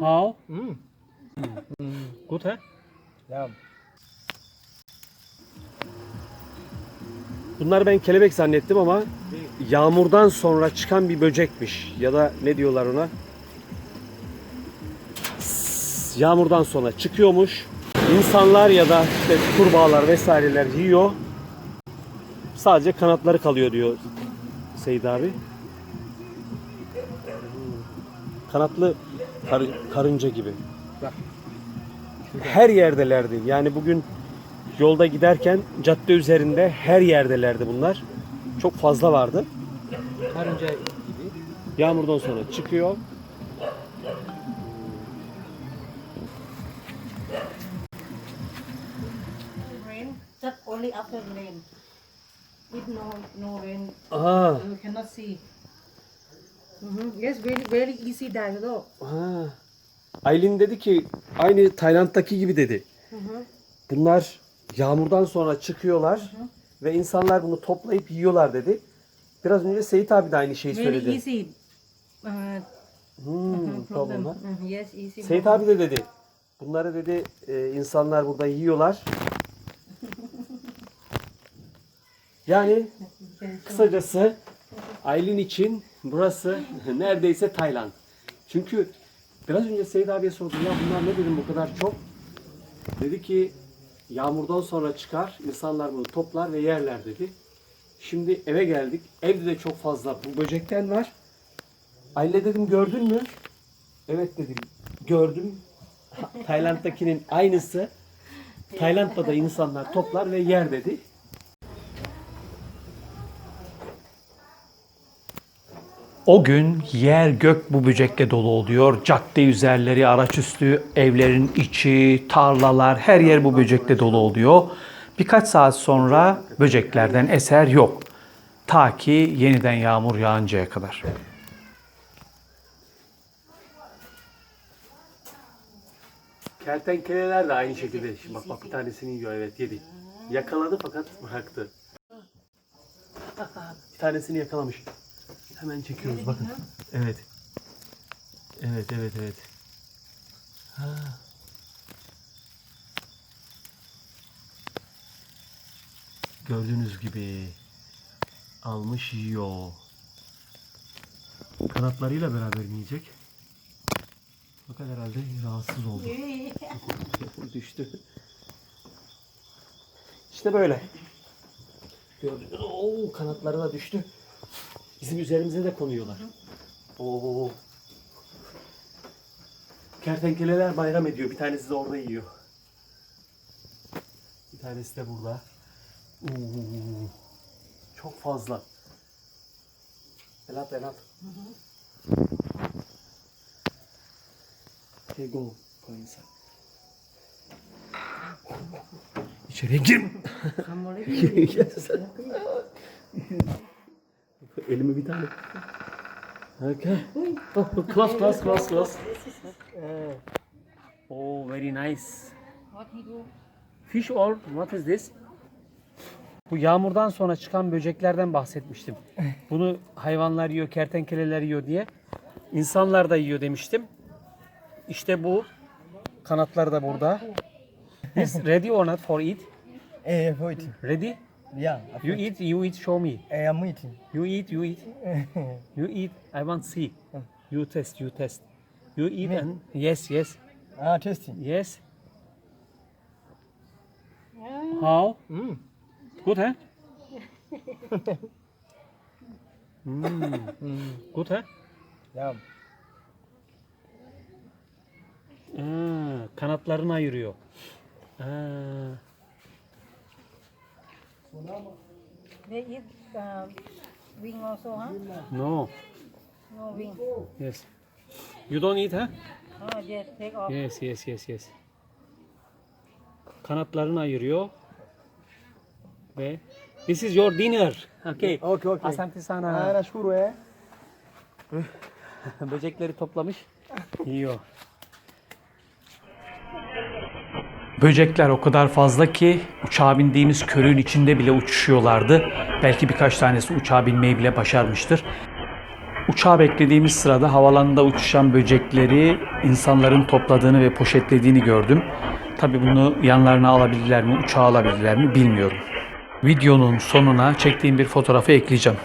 How? Mm. Yeah. Bunları ben kelebek zannettim ama yağmurdan sonra çıkan bir böcekmiş. Ya da ne diyorlar ona? Yağmurdan sonra çıkıyormuş. İnsanlar ya da işte kurbağalar vesaireler yiyor. Sadece kanatları kalıyor diyor Seyit abi. Kanatlı kar- karınca gibi. Her yerdelerdi. Yani bugün yolda giderken cadde üzerinde her yerdelerdi bunlar. Çok fazla vardı. Karınca gibi. Yağmurdan sonra çıkıyor. only after rain. If no no rain, Aa, you cannot see. Yes, very very easy though. ha. Aylin dedi ki aynı Tayland'daki gibi dedi. Bunlar yağmurdan sonra çıkıyorlar ve insanlar bunu toplayıp yiyorlar dedi. Biraz önce Seyit abi de aynı şeyi Very söyledi. easy. Uh, Hmm. Mhm, yes, easy. Seyit abi de dedi. Bunları dedi e, insanlar burada yiyorlar. Yani kısacası Aylin için burası neredeyse Tayland. Çünkü biraz önce Seyit abiye sordum ya bunlar ne dedim bu kadar çok. Dedi ki yağmurdan sonra çıkar insanlar bunu toplar ve yerler dedi. Şimdi eve geldik. Evde de çok fazla bu böcekten var. Aile dedim gördün mü? Evet dedim. Gördüm. Tayland'dakinin aynısı. Tayland'da da insanlar toplar ve yer dedi. O gün yer gök bu böcekle dolu oluyor. Cadde üzerleri, araç üstü, evlerin içi, tarlalar her yer bu böcekle dolu oluyor. Birkaç saat sonra böceklerden eser yok. Ta ki yeniden yağmur yağıncaya kadar. Kertenkeleler de aynı şekilde. Şimdi bak bak bir tanesini yiyor evet yedi. Yakaladı fakat bıraktı. bir tanesini yakalamış. Hemen çekiyoruz bakın. Evet. Evet evet evet. Ha. Gördüğünüz gibi almış yiyor. Kanatlarıyla beraber mi yiyecek? Fakat herhalde rahatsız oldu. Düştü. İşte böyle. Gördünüz. Oo, kanatları da düştü. Bizim üzerimize de konuyorlar. Oo. Kertenkeleler bayram ediyor. Bir tanesi de orada yiyor. Bir tanesi de burada. Oo. Çok fazla. Elat elat. Okay, go. Go inside. İçeriye gir. I'm already. Elime bir tane. Okay. Oh, close, close, close, close. Oh, very nice. What he do? Fish or what is this? Bu yağmurdan sonra çıkan böceklerden bahsetmiştim. Bunu hayvanlar yiyor, kertenkeleler yiyor diye. İnsanlar da yiyor demiştim. İşte bu. Kanatları da burada. This ready or not for eat? Eh, for eating. Ready? Yeah. You eat, you eat, show me. Eh, I'm eating. You eat, you eat. You eat. I want see. You test, you test. You eat Me? and yes, yes, ah, tasty. yes. How? Mm. Good, huh? mm. Good, huh? Yeah. Aa, kanatlarını ayırıyor. Aa, They eat uh, wing also, huh? no. No wing. Yes. You don't eat, huh? Oh yes, take off. Yes, yes, yes, yes. Kanatlarını ayırıyor. Ve this is your dinner. Okay. Okay, okay. Asante sana. nashukuru eh. Böcekleri toplamış. Yiyor. Böcekler o kadar fazla ki uçağa bindiğimiz körüğün içinde bile uçuşuyorlardı. Belki birkaç tanesi uçağa binmeyi bile başarmıştır. Uçağı beklediğimiz sırada havalanında uçuşan böcekleri insanların topladığını ve poşetlediğini gördüm. Tabii bunu yanlarına alabilirler mi, uçağa alabilirler mi bilmiyorum. Videonun sonuna çektiğim bir fotoğrafı ekleyeceğim.